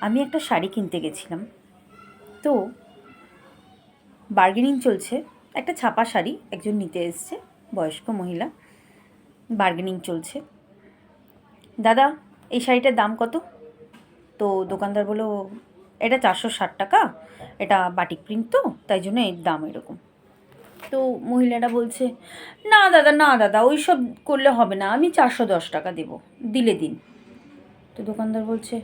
আমি একটা শাড়ি কিনতে গেছিলাম। তো বার্গেনিং চলছে। একটা ছাপা শাড়ি একজন নিতে এসছে, বয়স্ক মহিলা। বার্গেনিং চলছে। দাদা, এই শাড়িটার দাম কত? তো দোকানদার বলল, এটা চারশো ষাট টাকা। এটা বাটিক প্রিন্ট তো, তাই জন্য এর দাম এরকম। তো মহিলাটা বলছে, না দাদা না দাদা, ওই সব করলে হবে না। আমি চারশো দশ টাকা দেবো। দিলে দিন। তো দোকানদার বলছে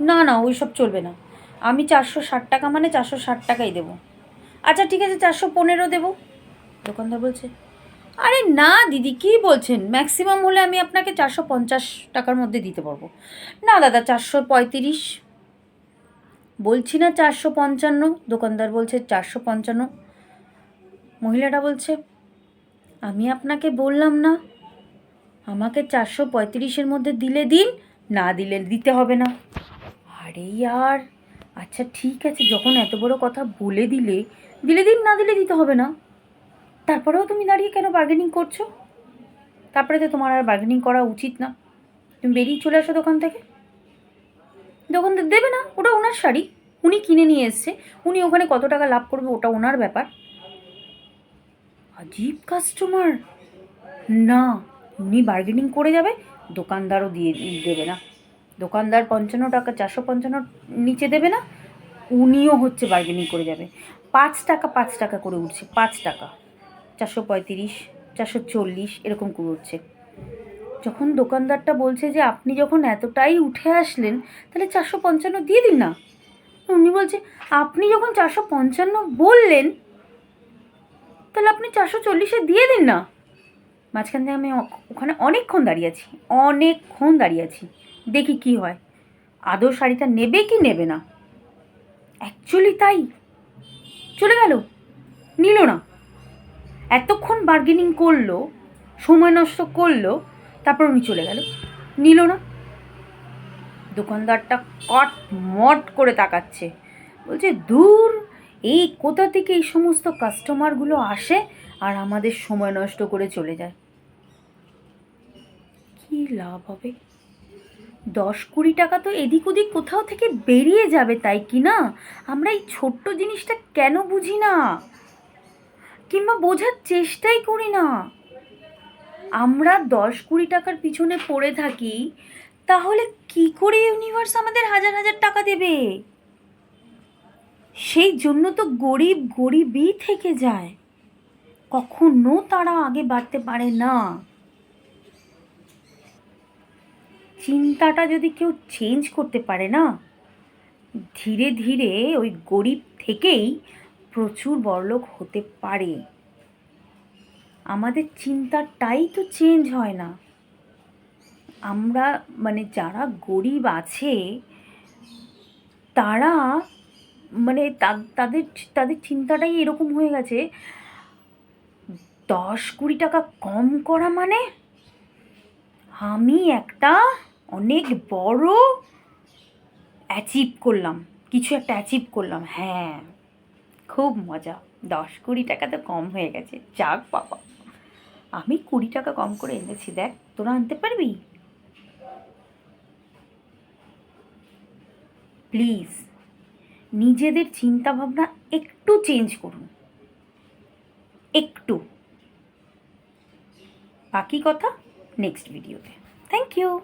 না না ওই সব চলবে না। আমি চারশো ষাট টাকা মানে চারশো ষাট টাকাই দেবো। আচ্ছা ঠিক আছে, চারশো পনেরো দেবো। দোকানদার বলছে, আরে না, দিদি, কী বলছেন? ম্যাক্সিমাম হলে আমি আপনাকে চারশো পঞ্চাশ টাকার মধ্যে দিতে পারব। না, দাদা, চারশো পঁয়ত্রিশ। বলছি না চারশো পঞ্চান্ন। দোকানদার বলছে, চারশো পঞ্চান্ন। মহিলাটা বলছে, আমি আপনাকে বললাম না। আমাকে চারশো পঁয়ত্রিশের মধ্যে দিলে দিন, না দিলে দিতে হবে না। আরে ইয়ার আচ্ছা ঠিক আছে, যখন এত বড় কথা বলে দিলে দিলে দিন, না দিলে দিতে হবে না। তারপরেও তুমি দাঁড়িয়ে কেন বার্গেনিং করছ? তারপরে তো তোমার আর বার্গেনিং করা উচিত না। তুমি বেরিয়ে চলে আসো দোকান থেকে। দোকানদার দেবে না, ওটা ওনার শাড়ি। উনি কিনে নিয়ে এসছে। উনি ওখানে কত টাকা লাভ করবে, ওটা ওনার ব্যাপার। আজীব কাস্টমার না, উনি বার্গেনিং করে যাবে, দোকানদারও দিয়ে, দেবে না। দোকানদার পঞ্চান্ন টাকা, চারশো পঞ্চান্ন নিচে দেবে না, উনিও হচ্ছে বার্গেনিং করে যাবে। পাঁচ টাকা পাঁচ টাকা করে উঠছে, পাঁচ টাকা। চারশো পঁয়ত্রিশ, চারশো চল্লিশ এরকম করে উঠছে। যখন দোকানদারটা বলছে যে আপনি যখন এতটাই উঠে আসলেন, তাহলে চারশো পঞ্চান্ন দিয়ে দিন না। উনি বলছে, আপনি যখন চারশো পঞ্চান্ন বললেন, তাহলে আপনি চারশো চল্লিশে দিয়ে দিন না। মাঝখান থেকে আমি ওখানে অনেকক্ষণ দাঁড়িয়ে আছি, অনেকক্ষণ দাঁড়িয়ে আছি। দেখি কি হয়। আদৌ শাড়িটা নেবে কি নেবে না? অ্যাকচুয়ালি তাই। চলে গেল। নিল না। এতক্ষণ বার্গেনিং করল, সময় নষ্ট করল, তারপর উনি চলে গেল। নিল না। দোকানদারটা কট মট করে তাকাচ্ছে। বলছে, দূর, এই কোথা থেকে এই সমস্ত কাস্টমারগুলো আসে আর আমাদের সময় নষ্ট করে চলে যায়? কি লাভ হবে? দশ কুড়ি টাকা তো এদিক ওদিক কোথাও থেকে বেরিয়ে যাবে তাই কি না? আমরা এই ছোট্ট জিনিসটা কেন বুঝি না? কিংবা বোঝার চেষ্টাই করি না। আমরা দশ কুড়ি টাকার পিছনে পড়ে থাকি, তাহলে কি করে ইউনিভার্স আমাদের হাজার হাজার টাকা দেবে? সেই জন্য তো গরিব গরিবই থেকে যায়। কখনো তারা আগে বাড়তে পারে না। চিন্তাটা যদি কেউ চেঞ্জ করতে পারে না, ধীরে ধীরে ওই গরিব থেকেই প্রচুর বড়লোক হতে পারে। আমাদের চিন্তাটাই তো চেঞ্জ হয় না। আমরা মানে যারা গরিব আছে, তারা মানে তাদের তাদের চিন্তাটাই এরকম হয়ে গেছে, দশ কুড়ি টাকা কম করা মানে? আমি একটা অনেক বড় অ্যাচিভ করলাম। কিছু একটা অ্যাচিভ করলাম। হ্যাঁ খুব মজা। দশ কুড়ি টাকা তো কম হয়ে গেছে। যাক বাবা। আমি কুড়ি টাকা কম করে এনেছি। দেখ, তোরা আনতে পারবি? প্লিজ নিজেদের চিন্তা ভাবনা একটু চেঞ্জ করুন। একটু। বাকি কথা নেক্সট ভিডিওতে থ্যাংক ইউ